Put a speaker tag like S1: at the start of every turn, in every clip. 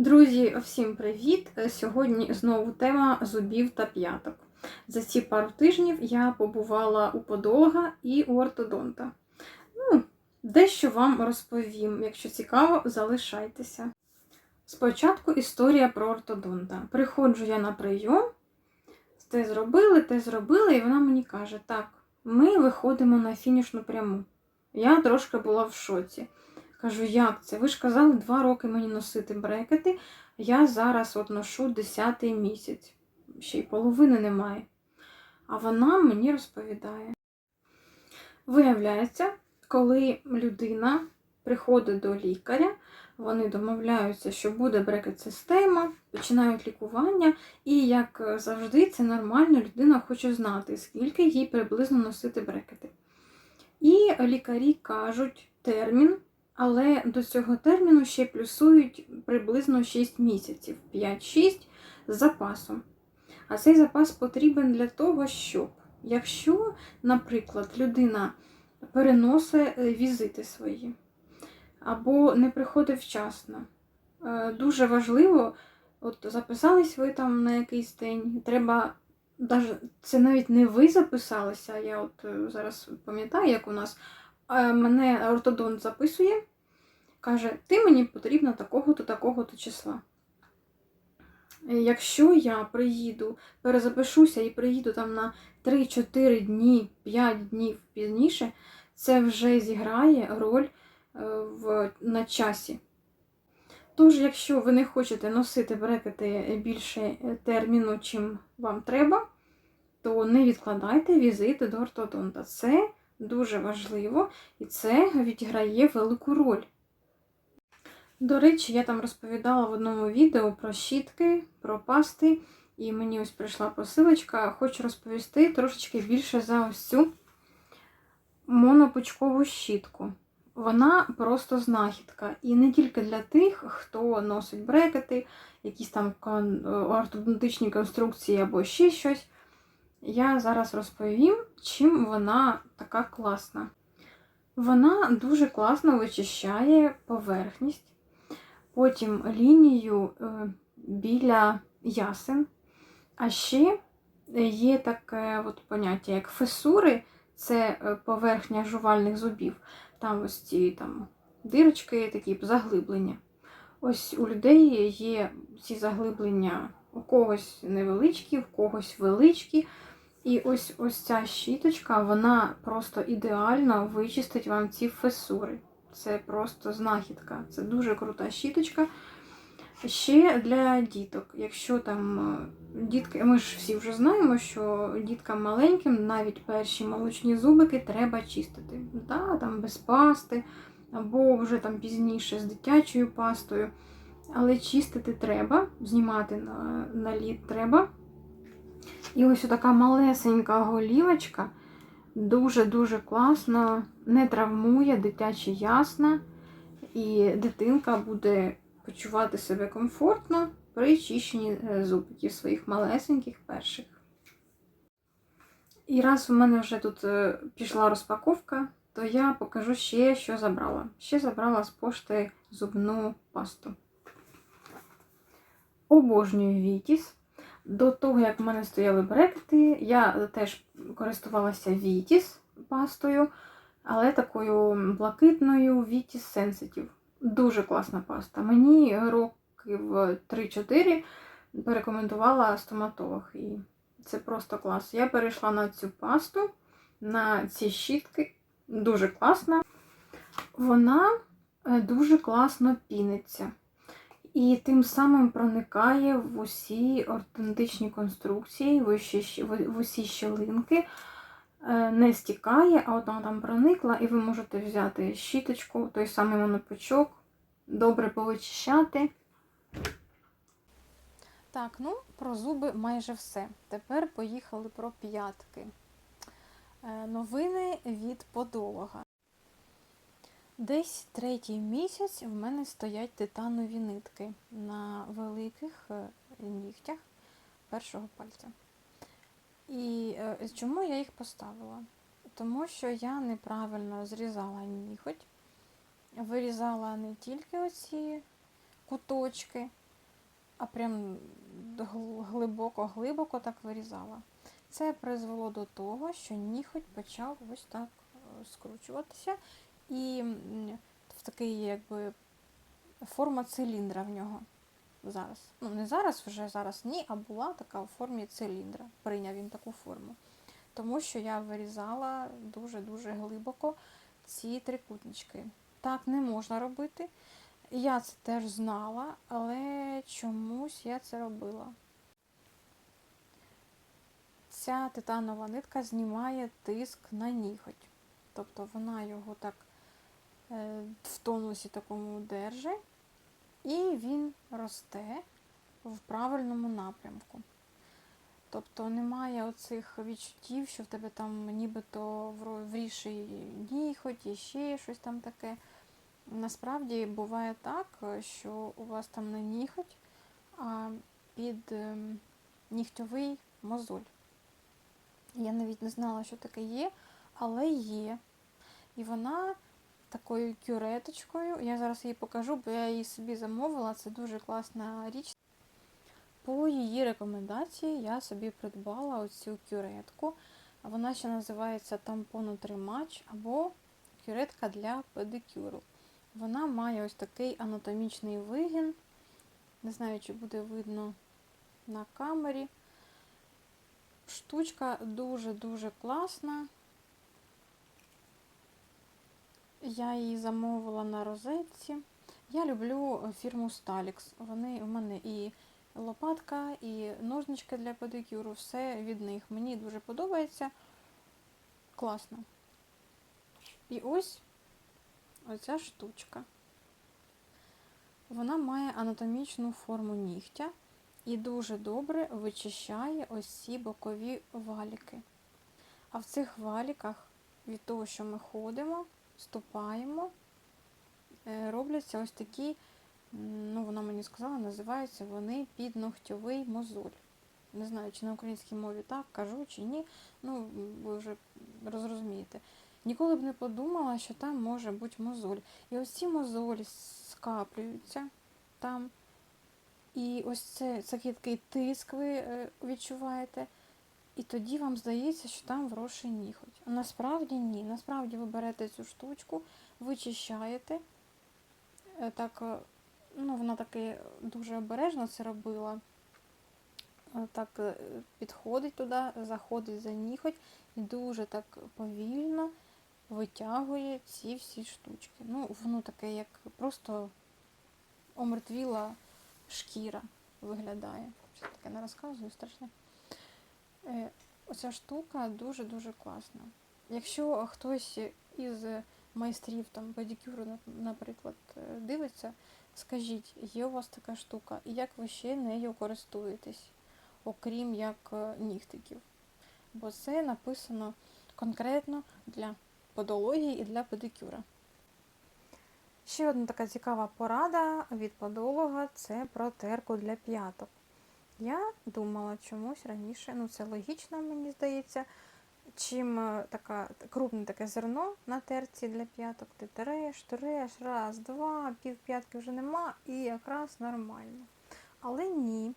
S1: Друзі, всім привіт! Сьогодні знову тема зубів та п'яток. За ці пару тижнів я побувала у подолога і у ортодонта. Ну, дещо вам розповім. Якщо цікаво, залишайтеся. Спочатку історія про ортодонта. Приходжу я на прийом, те зробили, те зробили, і вона мені каже: так, ми виходимо на фінішну пряму. Я трошки була в шоці. Кажу, як це? Ви ж казали два роки мені носити брекети, я зараз от ношу 10 місяць, ще й половини немає. А вона мені розповідає. Виявляється, коли людина приходить до лікаря, вони домовляються, що буде брекет-система, починають лікування, і, як завжди, це нормально, людина хоче знати, скільки їй приблизно носити брекети. І лікарі кажуть термін. Але до цього терміну ще плюсують приблизно 6 місяців, 5-6 з запасом. А цей запас потрібен для того, щоб, якщо, наприклад, людина переносить візити свої або не приходить вчасно, е, дуже важливо, от записались ви там на якийсь день, треба. Це навіть не ви записалися, я от е, зараз пам'ятаю, як у нас мене ортодонт записує, каже, ти мені потрібно такого-то, такого-то числа. Якщо я приїду, перезапишуся і приїду там на 3-4 дні, 5 днів пізніше, це вже зіграє роль е, в, на часі. Тож, якщо ви не хочете носити брекети більше терміну, чим вам треба, то не відкладайте візити до ортодонта. Це дуже важливо і це відіграє велику роль. До речі, я там розповідала в одному відео про щітки, про пасти, і мені ось прийшла посилочка. Хочу розповісти трошечки більше за ось цю монопучкову щітку. Вона просто знахідка. І не тільки для тих, хто носить брекети, якісь там ортодонтичні конструкції або ще щось. Я зараз розповім, чим вона така класна. Вона дуже класно вичищає поверхність потім лінію е, біля ясен. А ще є таке от поняття, як фесури це е, поверхня жувальних зубів. Там ось ці там дирочки, такі заглиблення. Ось у людей є ці заглиблення у когось невеличкі, у когось величкі. І ось ось ця щіточка, вона просто ідеально вичистить вам ці фесури. Це просто знахідка. Це дуже крута щіточка. Ще для діток. Якщо там е, дітки, ми ж всі вже знаємо, що діткам маленьким навіть перші молочні зубики треба чистити. Да, там Без пасти, або вже там пізніше з дитячою пастою. Але чистити треба, знімати на, на лід треба. І ось така малесенька голівочка. Дуже-дуже класно, не травмує дитячі ясна, і дитинка буде почувати себе комфортно при чищенні е, зубків своїх малесеньких перших. І раз у мене вже тут е, пішла розпаковка, то я покажу ще, що забрала. Ще забрала з пошти зубну пасту. Обожнюю Вітіс. До того, як в мене стояли брекети, я теж користувалася Vitis пастою, але такою блакитною Vitis Sensitive. Дуже класна паста. Мені років 3-4 порекомендувала стоматолог. І це просто клас. Я перейшла на цю пасту, на ці щітки. Дуже класна. Вона е, дуже класно піниться. І тим самим проникає в усі ортодонтичні конструкції, в усі, щелинки, е, не стікає, а от вона там проникла, і ви можете взяти щіточку, той самий монопучок, добре повичищати. Так, ну, про зуби майже все. Тепер поїхали про п'ятки. Е, новини від подолога. Десь третій місяць в мене стоять титанові нитки на великих е, нігтях першого пальця. І е, чому я їх поставила? Тому що я неправильно зрізала ніготь, вирізала не тільки оці куточки, а прям глибоко-глибоко так вирізала. Це призвело до того, що ніготь почав ось так е, скручуватися, і в такий, якби, форма циліндра в нього зараз. Ну, не зараз, вже зараз ні, а була така у формі циліндра. Прийняв він таку форму. Тому що я вирізала дуже-дуже глибоко ці трикутнички. Так не можна робити. Я це теж знала, але чомусь я це робила. Ця титанова нитка знімає тиск на ніготь. Тобто вона його так в тонусі такому держить, і він росте в правильному напрямку. Тобто немає оцих відчуттів, що в тебе там нібито вріший ніготь і ще щось там таке. Насправді буває так, що у вас там не ніготь, а під ем, нігтьовий мозоль. Я навіть не знала, що таке є, але є. І вона такою кюреточкою, я зараз її покажу, бо я її собі замовила, це дуже класна річ. По її рекомендації я собі придбала оцю кюретку. Вона ще називається тампонотримач або кюретка для педикюру. Вона має ось такий анатомічний вигін. Не знаю, чи буде видно на камері. Штучка дуже-дуже класна. Я її замовила на розетці. Я люблю фірму Stalix. Вони у мене і лопатка, і ножнички для педикюру, все від них. Мені дуже подобається. Класно. І ось оця штучка. Вона має анатомічну форму нігтя і дуже добре вичищає ось ці бокові валіки. А в цих валіках від того, що ми ходимо, ступаємо, е, робляться ось такі, ну, вона мені сказала, називаються вони підногтьовий мозоль. Не знаю, чи на українській мові так кажу, чи ні. Ну, ви вже розрозумієте. Ніколи б не подумала, що там може бути мозоль. І ось ці мозолі скаплюються там. І ось це такий тиск ви е, відчуваєте. І тоді вам здається, що там вросший ніготь. А насправді ні. Насправді ви берете цю штучку, вичищаєте. Е, так, е, ну, Вона таки дуже обережно це робила. Так підходить туди, заходить за ніготь і дуже так повільно витягує ці всі штучки. Ну, воно таке, як просто омертвіла шкіра виглядає. Що таке не розказую страшне. Е, Оця штука дуже-дуже класна. Якщо хтось із майстрів там педикюру, наприклад, е, дивиться, скажіть, є у вас така штука, і як ви ще нею користуєтесь, окрім як е, нігтиків? Бо це написано конкретно для подології і для педикюра. Ще одна така цікава порада від подолога це про терку для п'яток. Я думала чомусь раніше, ну це логічно, мені здається. Чим е, така, крупне таке зерно на терці для п'яток, ти тереш, тереш, раз, два, пів п'ятки вже нема і якраз нормально. Але ні,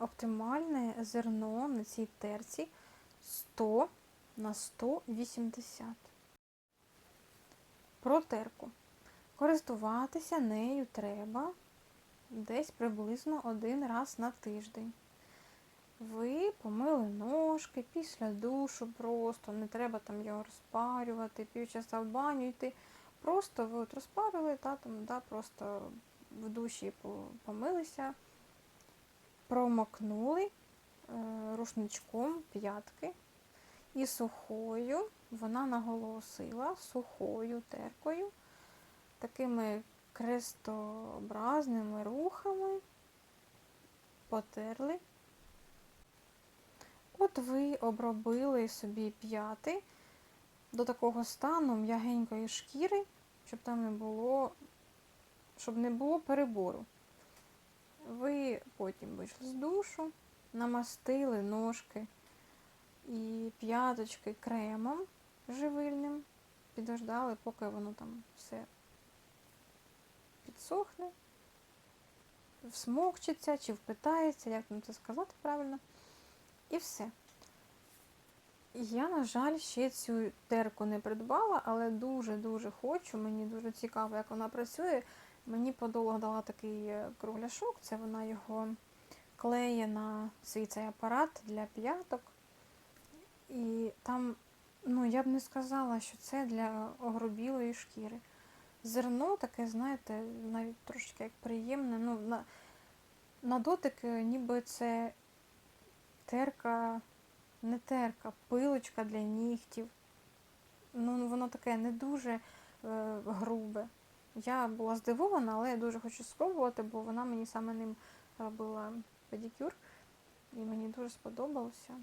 S1: оптимальне зерно на цій терці 100 на 180. Про терку. Користуватися нею треба десь приблизно один раз на тиждень. Ви помили ножки після душу просто, не треба там його розпарювати, півчаса в баню йти. Просто ви от розпарили, та, там, да, просто в душі помилися, промокнули е, рушничком п'ятки і сухою, вона наголосила сухою теркою такими крестообразними рухами потерли. От ви обробили собі п'яти до такого стану м'ягенької шкіри, щоб там не було, щоб не було перебору. Ви потім вийшли з душу, намастили ножки і п'яточки кремом живильним, підождали, поки воно там все підсохне, всмокчиться, чи впитається, як вам це сказати правильно. І все. Я, на жаль, ще цю терку не придбала, але дуже-дуже хочу. Мені дуже цікаво, як вона працює. Мені подолга дала такий е, кругляшок, це вона його клеє на свій цей апарат для п'яток. І там, ну, я б не сказала, що це для огрубілої шкіри. Зерно таке, знаєте, навіть трошечки як приємне. Ну, на, на дотик, е, ніби це терка, не терка, пилочка для нігтів. Ну, воно таке не дуже е, грубе. Я була здивована, але я дуже хочу спробувати, бо вона мені саме ним робила педикюр, і мені дуже сподобалося.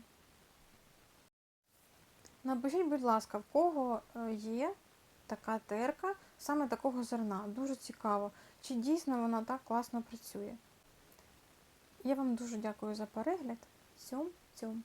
S1: Напишіть, будь ласка, в кого е, є така терка саме такого зерна. Дуже цікаво, чи дійсно вона так класно працює. Я вам дуже дякую за перегляд. Цьом.